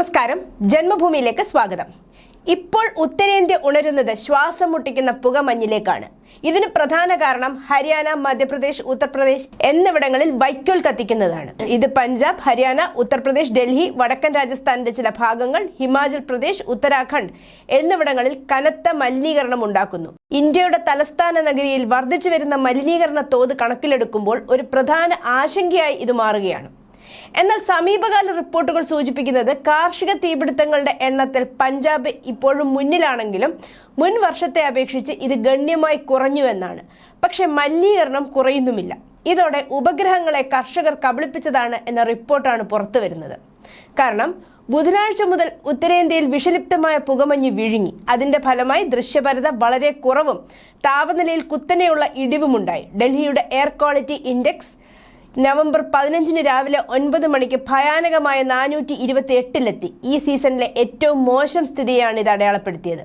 നമസ്കാരം. ജന്മഭൂമിയിലേക്ക് സ്വാഗതം. ഇപ്പോൾ ഉത്തരേന്ത്യ ഉണരുന്നത് ശ്വാസം മുട്ടിക്കുന്ന പുകമഞ്ഞിലേക്കാണ്. ഇതിന് പ്രധാന കാരണം ഹരിയാന മധ്യപ്രദേശ് ഉത്തർപ്രദേശ് എന്നിവിടങ്ങളിൽ വൈക്കോൽ കത്തിക്കുന്നതാണ്. ഇത് പഞ്ചാബ് ഹരിയാന ഉത്തർപ്രദേശ് ഡൽഹി വടക്കൻ രാജസ്ഥാനിന്റെ ചില ഭാഗങ്ങൾ ഹിമാചൽ പ്രദേശ് ഉത്തരാഖണ്ഡ് എന്നിവിടങ്ങളിൽ കനത്ത മലിനീകരണം ഉണ്ടാക്കുന്നു. ഇന്ത്യയുടെ തലസ്ഥാന നഗരിയിൽ വർദ്ധിച്ചു വരുന്ന മലിനീകരണ തോത് കണക്കിലെടുക്കുമ്പോൾ ഒരു പ്രധാന ആശങ്കയായി ഇത് മാറുകയാണ്. എന്നാൽ സമീപകാല റിപ്പോർട്ടുകൾ സൂചിപ്പിക്കുന്നത് കാർഷിക തീപിടുത്തങ്ങളുടെ എണ്ണത്തിൽ പഞ്ചാബ് ഇപ്പോഴും മുന്നിലാണെങ്കിലും മുൻ വർഷത്തെ അപേക്ഷിച്ച് ഇത് ഗണ്യമായി കുറഞ്ഞുവെന്നാണ് പക്ഷെ മലിനീകരണം കുറയുന്നുമില്ല. ഇതോടെ ഉപഗ്രഹങ്ങളെ കർഷകർ കബളിപ്പിച്ചതാണ് എന്ന റിപ്പോർട്ടാണ് പുറത്തു വരുന്നത്. കാരണം ബുധനാഴ്ച മുതൽ ഉത്തരേന്ത്യയിൽ വിഷലിപ്തമായ പുകമഞ്ഞ് വിഴുങ്ങി. അതിന്റെ ഫലമായി ദൃശ്യപരത വളരെ കുറവും താപനിലയിൽ കുത്തനെയുള്ള ഇടിവുമുണ്ടായി. ഡൽഹിയുടെ എയർ ക്വാളിറ്റി ഇൻഡെക്സ് നവംബർ പതിനഞ്ചിന് രാവിലെ ഒൻപത് മണിക്ക് ഭയാനകമായ നാനൂറ്റി ഇരുപത്തി എട്ടിലെത്തി ഈ സീസണിലെ ഏറ്റവും മോശം സ്ഥിതിയാണ് ഇത് അടയാളപ്പെടുത്തിയത്.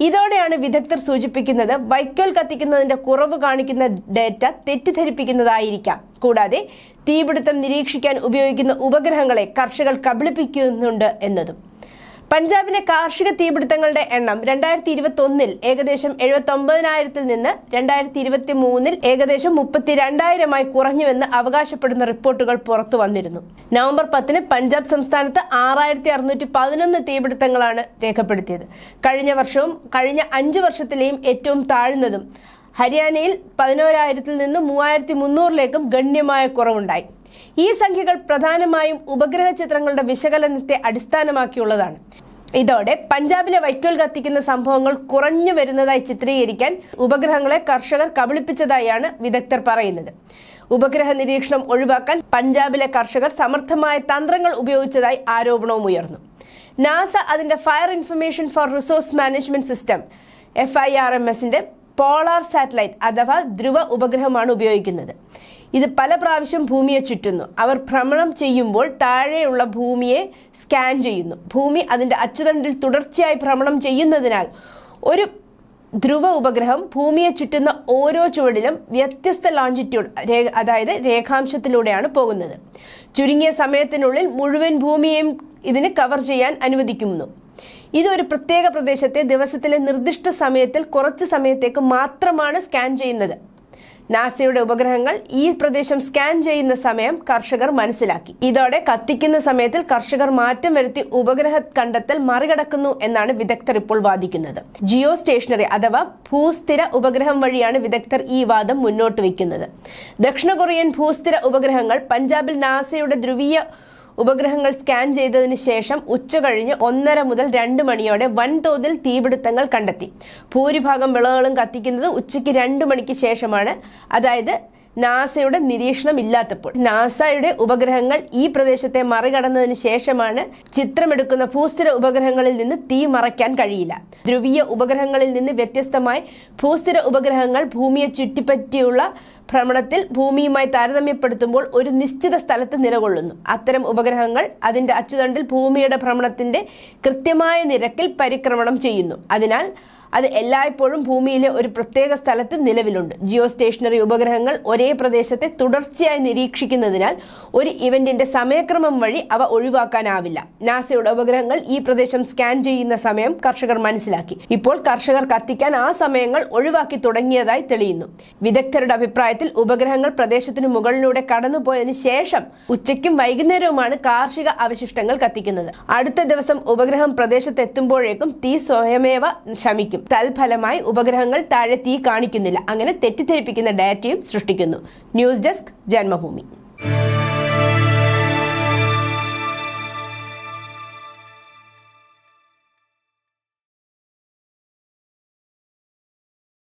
ഇതോടെയാണ് വിദഗ്ധർ സൂചിപ്പിക്കുന്നത് വൈക്കോൽ കത്തിക്കുന്നതിന്റെ കുറവ് കാണിക്കുന്ന ഡേറ്റ തെറ്റിദ്ധരിപ്പിക്കുന്നതായിരിക്കാം. കൂടാതെ തീപിടുത്തം നിരീക്ഷിക്കാൻ ഉപയോഗിക്കുന്ന ഉപഗ്രഹങ്ങളെ കർഷകർ കബളിപ്പിക്കുന്നുണ്ട് എന്നതും. പഞ്ചാബിലെ കാർഷിക തീപിടുത്തങ്ങളുടെ എണ്ണം രണ്ടായിരത്തി ഇരുപത്തി ഒന്നിൽ ഏകദേശം എഴുപത്തി ഒമ്പതിനായിരത്തിൽ നിന്ന് രണ്ടായിരത്തി ഇരുപത്തി മൂന്നിൽ ഏകദേശം മുപ്പത്തിരണ്ടായിരമായി കുറഞ്ഞുവെന്ന് അവകാശപ്പെടുന്ന റിപ്പോർട്ടുകൾ പുറത്തു വന്നിരുന്നു. നവംബർ പത്തിന് പഞ്ചാബ് സംസ്ഥാനത്ത് ആറായിരത്തി അറുന്നൂറ്റി പതിനൊന്ന് തീപിടുത്തങ്ങളാണ് രേഖപ്പെടുത്തിയത്. കഴിഞ്ഞ വർഷവും കഴിഞ്ഞ അഞ്ചു വർഷത്തിലെയും ഏറ്റവും താഴ്ന്നതും ഹരിയാനയിൽ പതിനോരായിരത്തിൽ നിന്ന് മൂവായിരത്തി മുന്നൂറിലേക്കും ഗണ്യമായ കുറവുണ്ടായി. ഈ സംഖ്യകൾ പ്രധാനമായും ഉപഗ്രഹ ചിത്രങ്ങളുടെ വിശകലനത്തെ അടിസ്ഥാനമാക്കിയുള്ളതാണ്. ഇതോടെ പഞ്ചാബിലെ വൈക്കോൽ കത്തിക്കുന്ന സംഭവങ്ങൾ കുറഞ്ഞു വരുന്നതായി ചിത്രീകരിക്കാൻ ഉപഗ്രഹങ്ങളെ കർഷകർ കബളിപ്പിച്ചതായാണ് വിദഗ്ധർ പറയുന്നത്. ഉപഗ്രഹ നിരീക്ഷണം ഒഴിവാക്കാൻ പഞ്ചാബിലെ കർഷകർ സമർത്ഥമായ തന്ത്രങ്ങൾ ഉപയോഗിച്ചതായി ആരോപണവും ഉയർന്നു. നാസ അതിന്റെ fire information for resource management system F I R M എസിന്റെ പോളാർ സാറ്റലൈറ്റ് അഥവാ ധ്രുവ ഉപഗ്രഹമാണ് ഉപയോഗിക്കുന്നത്. ഇത് പല പ്രാവശ്യം ഭൂമിയെ ചുറ്റുന്നു. അവർ ഭ്രമണം ചെയ്യുമ്പോൾ താഴെയുള്ള ഭൂമിയെ സ്കാൻ ചെയ്യുന്നു. ഭൂമി അതിന്റെ അച്ചുതണ്ടിൽ തുടർച്ചയായി ഭ്രമണം ചെയ്യുന്നതിനാൽ ഒരു ധ്രുവ ഉപഗ്രഹം ഭൂമിയെ ചുറ്റുന്ന ഓരോ ചുവടിലും വ്യത്യസ്ത ലോഞ്ചിറ്റ്യൂഡ് അതായത് രേഖാംശത്തിലൂടെയാണ് പോകുന്നത്. ചുരുങ്ങിയ സമയത്തിനുള്ളിൽ മുഴുവൻ ഭൂമിയെയും ഇതിന് കവർ ചെയ്യാൻ അനുവദിക്കുന്നു. ഇത് ഒരു പ്രത്യേക പ്രദേശത്തെ ദിവസത്തിലെ നിർദ്ദിഷ്ട സമയത്തിൽ കുറച്ച് സമയത്തേക്ക് മാത്രമാണ് സ്കാൻ ചെയ്യുന്നത്. നാസയുടെ ഉപഗ്രഹങ്ങൾ ഈ പ്രദേശം സ്കാൻ ചെയ്യുന്ന സമയം കർഷകർ മനസ്സിലാക്കി. ഇതോടെ കത്തിക്കുന്ന സമയത്തിൽ കർഷകർ മാറ്റം വരുത്തി ഉപഗ്രഹ കണ്ടെത്തൽ മറികടക്കുന്നു എന്നാണ് വിദഗ്ധർ ഇപ്പോൾ വാദിക്കുന്നത്. ജിയോ സ്റ്റേഷനറി അഥവാ ഭൂസ്ഥിര ഉപഗ്രഹം വഴിയാണ് വിദഗ്ധർ ഈ വാദം മുന്നോട്ട് വയ്ക്കുന്നത്. ദക്ഷിണ കൊറിയൻ ഭൂസ്ഥിര ഉപഗ്രഹങ്ങൾ പഞ്ചാബിൽ നാസയുടെ ധ്രുവീയ ഉപഗ്രഹങ്ങൾ സ്കാൻ ചെയ്തതിനു ശേഷം ഉച്ചകഴിഞ്ഞ് ഒന്നര മുതൽ രണ്ട് മണിയോടെ വൻതോതിൽ തീപിടുത്തങ്ങൾ കണ്ടെത്തി. ഭൂരിഭാഗം വിളകളും കത്തിക്കുന്നത് ഉച്ചയ്ക്ക് രണ്ട് മണിക്ക് ശേഷമാണ്. അതായത് നാസയുടെ നിരീക്ഷണം ഇല്ലാത്തപ്പോൾ. നാസയുടെ ഉപഗ്രഹങ്ങൾ ഈ പ്രദേശത്തെ മറികടന്നതിന് ശേഷമാണ് ചിത്രമെടുക്കുന്ന ഭൂസ്ഥിര ഉപഗ്രഹങ്ങളിൽ നിന്ന് തീ മറയ്ക്കാൻ കഴിയില്ല. ധ്രുവീയ ഉപഗ്രഹങ്ങളിൽ നിന്ന് വ്യത്യസ്തമായി ഭൂസ്ഥിര ഉപഗ്രഹങ്ങൾ ഭൂമിയെ ചുറ്റിപ്പറ്റിയുള്ള ഭ്രമണത്തിൽ ഭൂമിയുമായി താരതമ്യപ്പെടുത്തുമ്പോൾ ഒരു നിശ്ചിത സ്ഥലത്ത് നിലകൊള്ളുന്നു. അത്തരം ഉപഗ്രഹങ്ങൾ അതിന്റെ അച്ചുതണ്ടിൽ ഭൂമിയുടെ ഭ്രമണത്തിന്റെ കൃത്യമായ നിരക്കിൽ പരിക്രമണം ചെയ്യുന്നു. അതിനാൽ അത് എല്ലായ്പ്പോഴും ഭൂമിയിലെ ഒരു പ്രത്യേക സ്ഥലത്ത് നിലവിലുണ്ട്. ജിയോ സ്റ്റേഷനറി ഉപഗ്രഹങ്ങൾ ഒരേ പ്രദേശത്തെ തുടർച്ചയായി നിരീക്ഷിക്കുന്നതിനാൽ ഒരു ഇവന്റിന്റെ സമയക്രമം വഴി അവ ഒഴിവാക്കാനാവില്ല. നാസയുടെ ഉപഗ്രഹങ്ങൾ ഈ പ്രദേശം സ്കാൻ ചെയ്യുന്ന സമയം കർഷകർ മനസ്സിലാക്കി. ഇപ്പോൾ കർഷകർ കത്തിക്കാൻ ആ സമയങ്ങൾ ഒഴിവാക്കി തുടങ്ങിയതായി തെളിയുന്നു. വിദഗ്ധരുടെ അഭിപ്രായത്തിൽ ഉപഗ്രഹങ്ങൾ പ്രദേശത്തിന് മുകളിലൂടെ കടന്നുപോയതിനു ശേഷം ഉച്ചയ്ക്കും വൈകുന്നേരവുമാണ് കാർഷിക അവശിഷ്ടങ്ങൾ കത്തിക്കുന്നത്. അടുത്ത ദിവസം ഉപഗ്രഹം പ്രദേശത്ത് എത്തുമ്പോഴേക്കും തീ സ്വയമേവ ശമിക്കും. തൽഫലമായി ഉപഗ്രഹങ്ങൾ താഴെ തീ കാണിക്കുന്നില്ല. അങ്ങനെ തെറ്റിദ്ധരിപ്പിക്കുന്ന ഡാറ്റയും സൃഷ്ടിക്കുന്നു. News desk Janmabhumi.